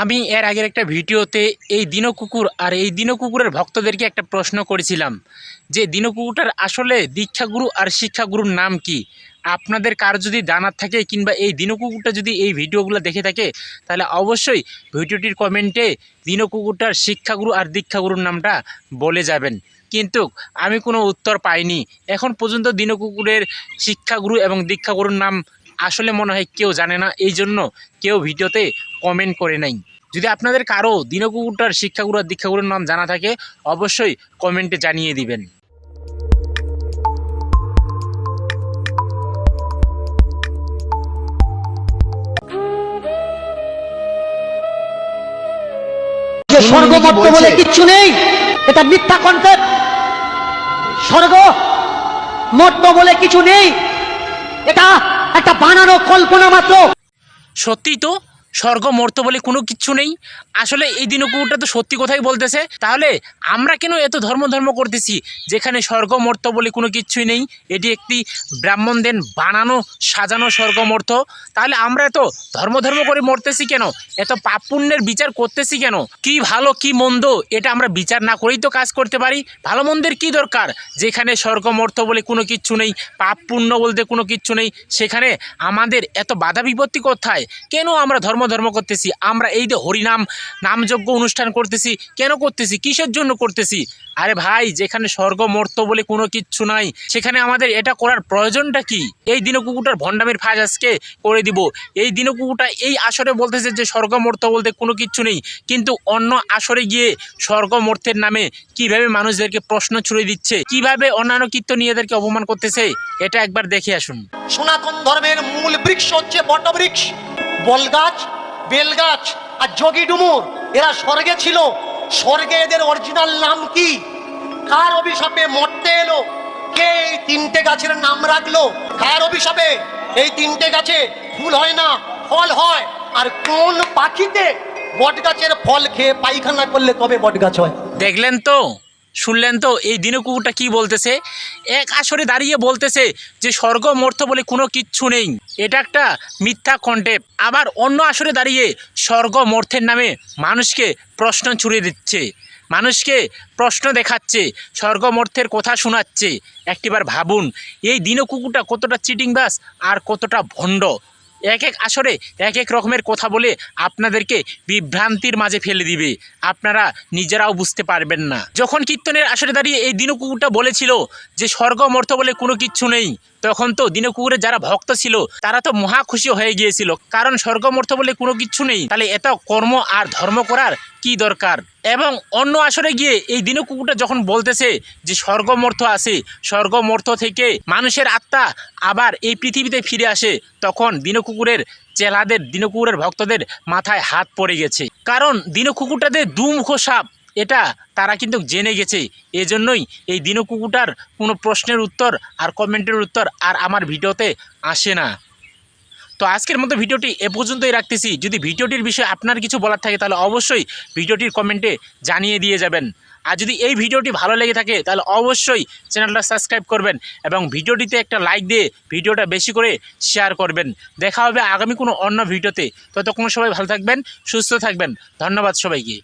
আমি এর আগের একটা ভিডিওতে এই দিনো কুকুর আর এই দিনো কুকুরের ভক্তদেরকে একটা প্রশ্ন করেছিলাম যে দিনো কুকুরটার আসলে দীক্ষাগুরু আর শিক্ষাগুরুর নাম কি? আপনাদের কার যদি জানার থাকে কিংবা এই দিনো কুকুরটা যদি এই ভিডিওগুলো দেখে থাকে, তাহলে অবশ্যই ভিডিওটির কমেন্টে দিনো কুকুরটার শিক্ষাগুরু আর দীক্ষাগুরুর নামটা বলে যাবেন। কিন্তু আমি কোনো উত্তর পাইনি। এখন পর্যন্ত দিনো কুকুরের শিক্ষাগুরু এবং দীক্ষাগুরুর নাম আসলে মনে হয় কেউ জানে না এই জন্য কেউ ভিডিওতে কমেন্ট করে নাই। যদি আপনাদের কারও দিনকুকুরটার শিক্ষাগুরু আর দীক্ষাগুরুর নাম জানা থাকে অবশ্যই কমেন্টে জানিয়ে দিবেন। যে স্বর্গ মর্ত বলে কিচ্ছু নেই এটা মিথ্যা কন্টেন্ট স্বর্গ মর্ত বলে কিছু নেই এটা একটা বানানো কল্পনা মাত্র। সত্যি তো? স্বর্গ মর্ত বলে কোনো কিচ্ছু নেই। আসলে এই দিনকুকুরটা তো সত্যি কথাই বলতেছে। তাহলে আমরা কেন এত ধর্ম ধর্ম করতেছি? যেখানে স্বর্গ মর্ত বলে কোনো কিচ্ছুই নেই। এটি একটি ব্রাহ্মণদের বানানো, সাজানো স্বর্গ মর্ত। তাহলে আমরা এত ধর্ম ধর্ম করে মরতেছি কেন? এত পাপ পুণ্যের বিচার করতেছি কেন? কি ভালো, কি মন্দ, এটা আমরা বিচার না করেই তো কাজ করতে পারি। ভালো মন্দের কি দরকার? যেখানে স্বর্গ মর্ত বলে কোনো কিচ্ছু নেই, পাপ পুণ্য বলতে কোনো কিচ্ছু নেই, সেখানে আমাদের এত বাধা বিপত্তি কোথায়? কেন আমরা ধর্ম ধর্ম করতেছি, আমরা এই যে হরিনাম নামযজ্ঞ অনুষ্ঠান করতেছি, কেন করতেছি, কিসের জন্য করতেছি? আরে ভাই, যেখানে স্বর্গ মর্ত বলে কোনো কিচ্ছু নাই, সেখানে আমাদের এটা করার প্রয়োজনটা কি? এই দিন কুকুরটার ভণ্ডামের ফাঁস আজকে করে দিব। এই দিন কুকুরটা এই আসরে বলতেছে যে স্বর্গ মর্ত বলতে কোনো কিচ্ছু নেই, কিন্তু অন্য আসরে গিয়ে স্বর্গ মর্তের নামে কীভাবে মানুষদেরকে প্রশ্ন ছুড়ে দিচ্ছে, কীভাবে অন্যান্য কীর্তন এদেরকে অপমান করতেছে, এটা একবার দেখে আসুন। সনাতন ধর্মের মূল বৃক্ষ হচ্ছে বটবৃক্ষ, বলগাছ বেলগাছ আর যোগী ডুমুর, এরা স্বর্গে ছিল। স্বর্গে এদের অরিজিনাল নাম কি? কার অভিশাপে মরতে এলো? কে এই তিনটে গাছের নাম রাখল? কার অভিশাপে? এই তিনটে গাছে ফুল হয় না, ফল হয়? আর কোন পাখিতে বট গাছের ফল খেয়ে পায়খানা করলে কবে বট গাছ হয়? দেখলেন তো? শুনলেন তো? এই দিনু কুকুরটা কি বলতেছে? এক আসরে দাঁড়িয়ে বলতেছে যে, স্বর্গ মর্থ বলে কোনো কিচ্ছু নেই। এটা একটা মিথ্যা কন্টেপ আবার অন্য আসরে দাঁড়িয়ে স্বর্গ মর্থের নামে মানুষকে প্রশ্ন ছুড়ে দিচ্ছে। মানুষকে প্রশ্ন দেখাচ্ছে, স্বর্গ মর্থের কথা শোনাচ্ছে। একটিবার ভাবুন, এই দিনু কুকুরটা কতটা চিটিং বাস আর কতটা ভণ্ড। এক এক আসরে এক এক রকমের কথা বলে আপনাদেরকে বিভ্রান্তির মাঝে ফেলে দিবে। আপনারা নিজেরাও বুঝতে পারবেন না। যখন কীর্তনের আসরে দাঁড়িয়ে এই দিনকুকুরটা বলেছিল যে স্বর্গ মর্থ বলে কোনো কিচ্ছু নেই। তখন তো দিনকুকুরের যারা ভক্ত ছিল, তারা তো মহা খুশি হয়ে গিয়েছিল। কারণ স্বর্গ মর্ত বলে কোনো কিচ্ছু নেই। তাহলে এত কর্ম আর ধর্ম করার কি দরকার? এবং অন্য আসরে গিয়ে এই দিনকুকুরটা যখন বলতেছে যে স্বর্গমর্থ আছে স্বর্গমর্থ থেকে মানুষের আত্মা আবার এই পৃথিবীতে ফিরে আসে, তখন দিনকুকুরের চেলাদের, দিনকুকুরের ভক্তদের মাথায় হাত পড়ে গেছে। কারণ দিনকুকুরটাদের দুমুখ সাপ এটা তারা কিন্তু জেনে গেছে। এজন্যই এই দিনকুকুরটার কোনো প্রশ্নের উত্তর আর কমেন্টের উত্তর আর আমার ভিডিওতে আসে না। তো আজকের মতো ভিডিওটি এ পর্যন্তই রাখতেছি। যদি ভিডিওটির বিষয়ে আপনার কিছু বলার থাকে তাহলে অবশ্যই ভিডিওটির কমেন্টে জানিয়ে দিয়ে যাবেন। আর যদি এই ভিডিওটি ভালো লেগে থাকে তাহলে অবশ্যই চ্যানেলটা সাবস্ক্রাইব করবেন এবং ভিডিওটিতে একটা লাইক দিয়ে ভিডিওটা বেশি করে শেয়ার করবেন। দেখা হবে আগামী কোনো অন্য ভিডিওতে। ততক্ষণ সবাই ভালো থাকবেন, সুস্থ থাকবেন। ধন্যবাদ সবাইকে।